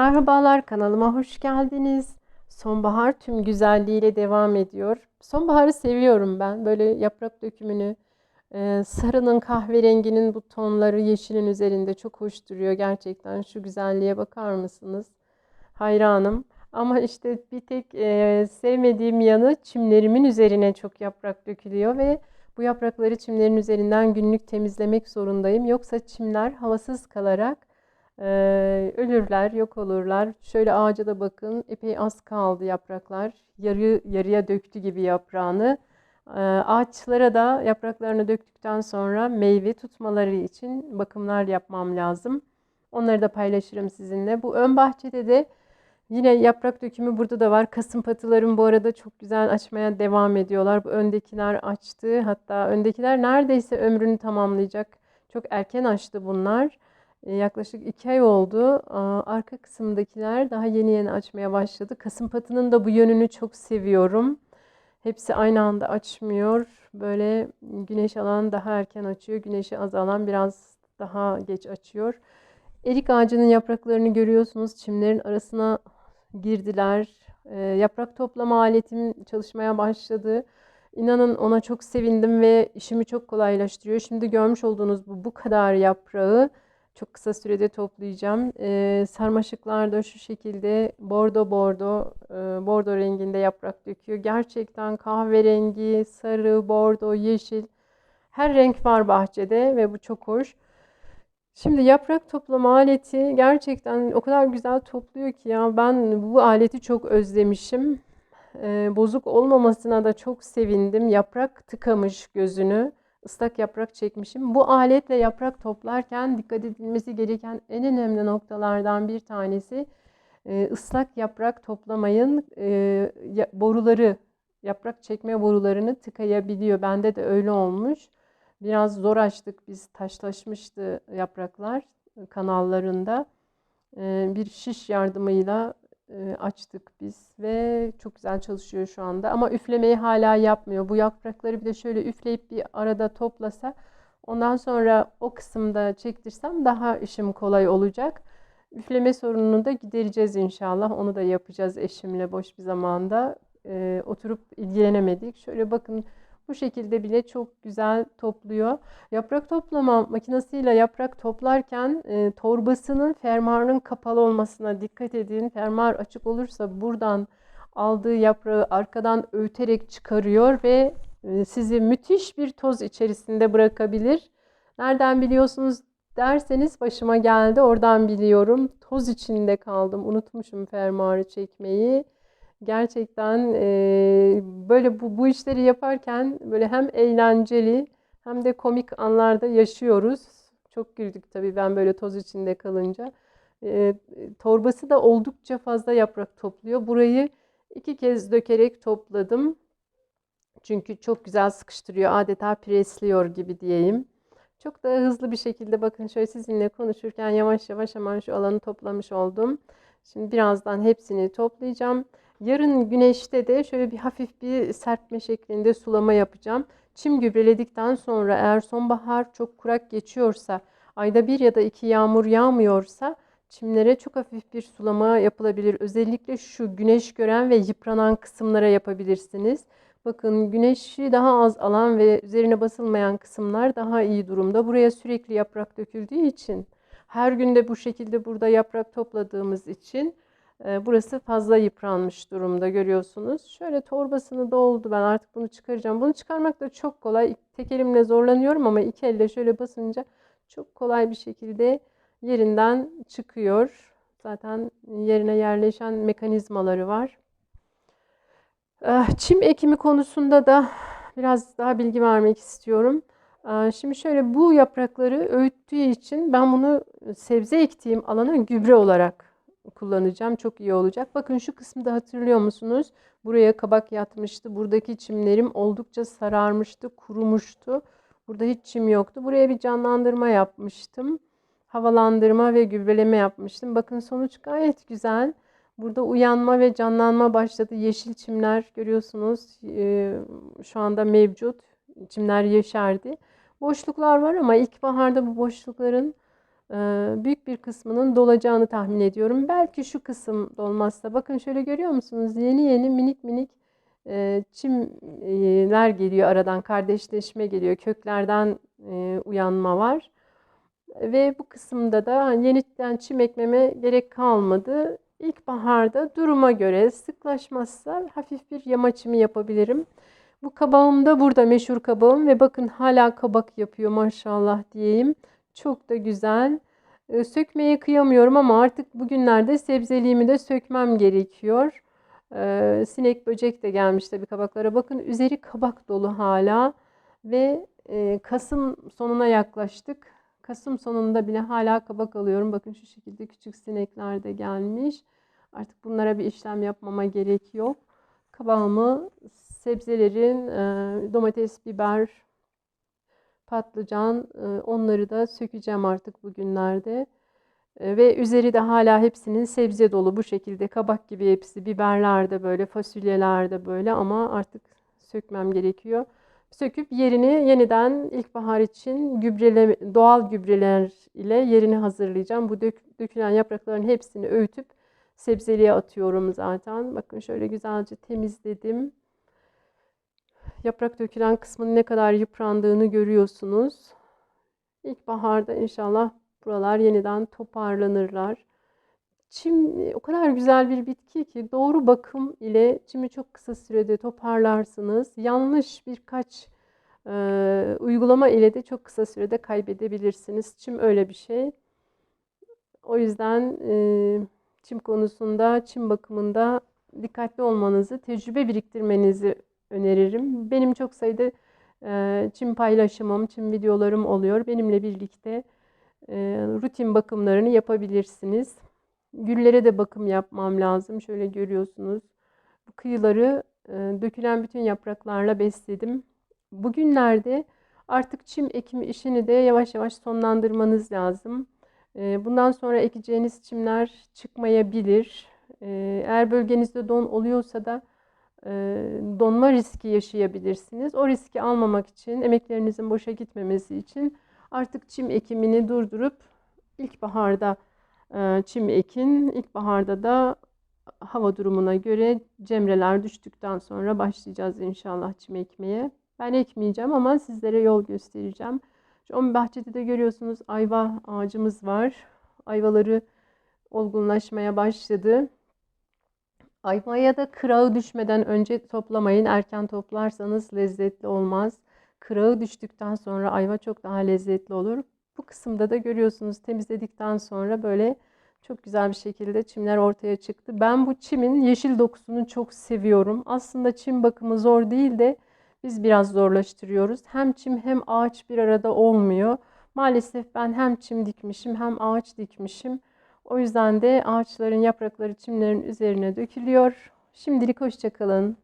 Merhabalar kanalıma hoş geldiniz. Sonbahar tüm güzelliğiyle devam ediyor. Sonbaharı seviyorum ben. Böyle yaprak dökümünü, e, sarının kahverenginin bu tonları yeşilin üzerinde çok hoş duruyor. Gerçekten şu güzelliğe bakar mısınız? Hayranım. Ama işte bir tek e, sevmediğim yanı çimlerimin üzerine çok yaprak dökülüyor ve bu yaprakları çimlerin üzerinden günlük temizlemek zorundayım. Yoksa çimler havasız kalarak ee, ölürler, yok olurlar. Şöyle ağaca da bakın. Epey az kaldı yapraklar. Yarı yarıya döktü gibi yaprağını. Ee, ağaçlara da yapraklarını döktükten sonra meyve tutmaları için bakımlar yapmam lazım. Onları da paylaşırım sizinle. Bu ön bahçede de yine yaprak dökümü burada da var. Kasım patılarım bu arada çok güzel açmaya devam ediyorlar. Bu öndekiler açtı. Hatta öndekiler neredeyse ömrünü tamamlayacak. Çok erken açtı bunlar. E, yaklaşık iki ay oldu. Arka kısımdakiler daha yeni yeni açmaya başladı. Kasım patının da bu yönünü çok seviyorum. Hepsi aynı anda açmıyor. Böyle güneş alan daha erken açıyor. Güneşi az alan biraz daha geç açıyor. Erik ağacının yapraklarını görüyorsunuz. Çimlerin arasına girdiler. E, yaprak toplama aletim çalışmaya başladı. İnanın ona çok sevindim ve işimi çok kolaylaştırıyor. Şimdi görmüş olduğunuz bu bu kadar yaprağı çok kısa sürede toplayacağım. Ee, sarmaşıklar da şu şekilde bordo bordo, e, bordo renginde yaprak döküyor. Gerçekten kahverengi, sarı, bordo, yeşil her renk var bahçede ve bu çok hoş. Şimdi yaprak toplama aleti gerçekten o kadar güzel topluyor ki ya ben bu aleti çok özlemişim. Ee, bozuk olmamasına da çok sevindim. Yaprak tıkamış gözünü ıslak yaprak çekmişim. Bu aletle yaprak toplarken dikkat edilmesi gereken en önemli noktalardan bir tanesi e, ıslak yaprak toplamayın e, boruları yaprak çekme borularını tıkayabiliyor. Bende de öyle olmuş. Biraz zor açtık biz taşlaşmıştı yapraklar kanallarında. E, bir şiş yardımıyla açtık biz ve çok güzel çalışıyor şu anda. Ama üflemeyi hala yapmıyor. Bu yaprakları bir de şöyle üfleyip bir arada toplasa ondan sonra o kısımda çektirsem daha işim kolay olacak. Üfleme sorununu da gidereceğiz inşallah. Onu da yapacağız eşimle boş bir zamanda. Ee, oturup ilgilenemedik. Şöyle bakın bu şekilde bile çok güzel topluyor. Yaprak toplama makinesiyle yaprak toplarken e, torbasının fermuarının kapalı olmasına dikkat edin. Fermuar açık olursa buradan aldığı yaprağı arkadan öğüterek çıkarıyor ve e, sizi müthiş bir toz içerisinde bırakabilir. Nereden biliyorsunuz derseniz başıma geldi. Oradan biliyorum. Toz içinde kaldım. Unutmuşum fermuarı çekmeyi gerçekten e, böyle bu, bu işleri yaparken böyle hem eğlenceli hem de komik anlarda yaşıyoruz. Çok güldük tabii ben böyle toz içinde kalınca. E, torbası da oldukça fazla yaprak topluyor. Burayı iki kez dökerek topladım. Çünkü çok güzel sıkıştırıyor. Adeta presliyor gibi diyeyim. Çok da hızlı bir şekilde bakın şöyle sizinle konuşurken yavaş yavaş hemen şu alanı toplamış oldum. Şimdi birazdan hepsini toplayacağım. Yarın güneşte de şöyle bir hafif bir serpme şeklinde sulama yapacağım. Çim gübreledikten sonra eğer sonbahar çok kurak geçiyorsa, ayda bir ya da iki yağmur yağmıyorsa çimlere çok hafif bir sulama yapılabilir. Özellikle şu güneş gören ve yıpranan kısımlara yapabilirsiniz. Bakın güneşi daha az alan ve üzerine basılmayan kısımlar daha iyi durumda. Buraya sürekli yaprak döküldüğü için her günde bu şekilde burada yaprak topladığımız için burası fazla yıpranmış durumda görüyorsunuz. Şöyle torbasını doldu. Ben artık bunu çıkaracağım. Bunu çıkarmak da çok kolay. Tek elimle zorlanıyorum ama iki elle şöyle basınca çok kolay bir şekilde yerinden çıkıyor. Zaten yerine yerleşen mekanizmaları var. Ah, çim ekimi konusunda da biraz daha bilgi vermek istiyorum. Ah, şimdi şöyle bu yaprakları öğüttüğü için ben bunu sebze ektiğim alana gübre olarak kullanacağım. Çok iyi olacak. Bakın şu kısmı hatırlıyor musunuz? Buraya kabak yatmıştı. Buradaki çimlerim oldukça sararmıştı, kurumuştu. Burada hiç çim yoktu. Buraya bir canlandırma yapmıştım. Havalandırma ve gübreleme yapmıştım. Bakın sonuç gayet güzel. Burada uyanma ve canlanma başladı. Yeşil çimler görüyorsunuz. Şu anda mevcut. Çimler yeşerdi. Boşluklar var ama ilkbaharda bu boşlukların e, büyük bir kısmının dolacağını tahmin ediyorum. Belki şu kısım dolmazsa. Bakın şöyle görüyor musunuz? Yeni yeni minik minik çimler geliyor aradan. Kardeşleşme geliyor. Köklerden uyanma var. Ve bu kısımda da yeniden çim ekmeme gerek kalmadı. İlkbaharda duruma göre sıklaşmazsa hafif bir yama çimi yapabilirim. Bu kabağım da burada meşhur kabağım ve bakın hala kabak yapıyor maşallah diyeyim. Çok da güzel. Ee, Sökmeye kıyamıyorum ama artık bugünlerde sebzeliğimi de sökmem gerekiyor. Ee, sinek böcek de gelmiş tabii kabaklara. Bakın üzeri kabak dolu hala ve e, Kasım sonuna yaklaştık. Kasım sonunda bile hala kabak alıyorum. Bakın şu şekilde küçük sinekler de gelmiş. Artık bunlara bir işlem yapmama gerek yok. Kabağımı, sebzelerin, e, domates, biber, patlıcan e, onları da sökeceğim artık bugünlerde. E, Ve üzeri de hala hepsinin sebze dolu bu şekilde kabak gibi hepsi biberler de böyle fasulyeler de böyle ama artık sökmem gerekiyor. Söküp yerini yeniden ilkbahar için gübrele, doğal gübreler ile yerini hazırlayacağım. Bu dök- dökülen yaprakların hepsini öğütüp sebzeliğe atıyorum zaten. Bakın şöyle güzelce temizledim. Yaprak dökülen kısmının ne kadar yıprandığını görüyorsunuz. İlkbaharda inşallah buralar yeniden toparlanırlar. Çim o kadar güzel bir bitki ki doğru bakım ile çimi çok kısa sürede toparlarsınız. Yanlış birkaç e, uygulama ile de çok kısa sürede kaybedebilirsiniz. Çim öyle bir şey. O yüzden e, çim konusunda, çim bakımında dikkatli olmanızı, tecrübe biriktirmenizi öneririm. Benim çok sayıda e, çim paylaşımım, çim videolarım oluyor. Benimle birlikte e, rutin bakımlarını yapabilirsiniz. Güllere de bakım yapmam lazım. Şöyle görüyorsunuz. Bu kıyıları e, dökülen bütün yapraklarla besledim. Bugünlerde artık çim ekimi işini de yavaş yavaş sonlandırmanız lazım. E, bundan sonra ekeceğiniz çimler çıkmayabilir. E, eğer bölgenizde don oluyorsa da donma riski yaşayabilirsiniz. O riski almamak için, emeklerinizin boşa gitmemesi için artık çim ekimini durdurup ilkbaharda e, çim ekin. İlkbaharda da hava durumuna göre cemreler düştükten sonra başlayacağız inşallah çim ekmeye. Ben ekmeyeceğim ama sizlere yol göstereceğim. Şu bahçede de görüyorsunuz ayva ağacımız var. Ayvaları olgunlaşmaya başladı. Ayvaya da kırağı düşmeden önce toplamayın. Erken toplarsanız lezzetli olmaz. Kırağı düştükten sonra ayva çok daha lezzetli olur. Bu kısımda da görüyorsunuz temizledikten sonra böyle çok güzel bir şekilde çimler ortaya çıktı. Ben bu çimin yeşil dokusunu çok seviyorum. Aslında çim bakımı zor değil de biz biraz zorlaştırıyoruz. Hem çim hem ağaç bir arada olmuyor. Maalesef ben hem çim dikmişim hem ağaç dikmişim. O yüzden de ağaçların yaprakları çimlerin üzerine dökülüyor. Şimdilik hoşça kalın.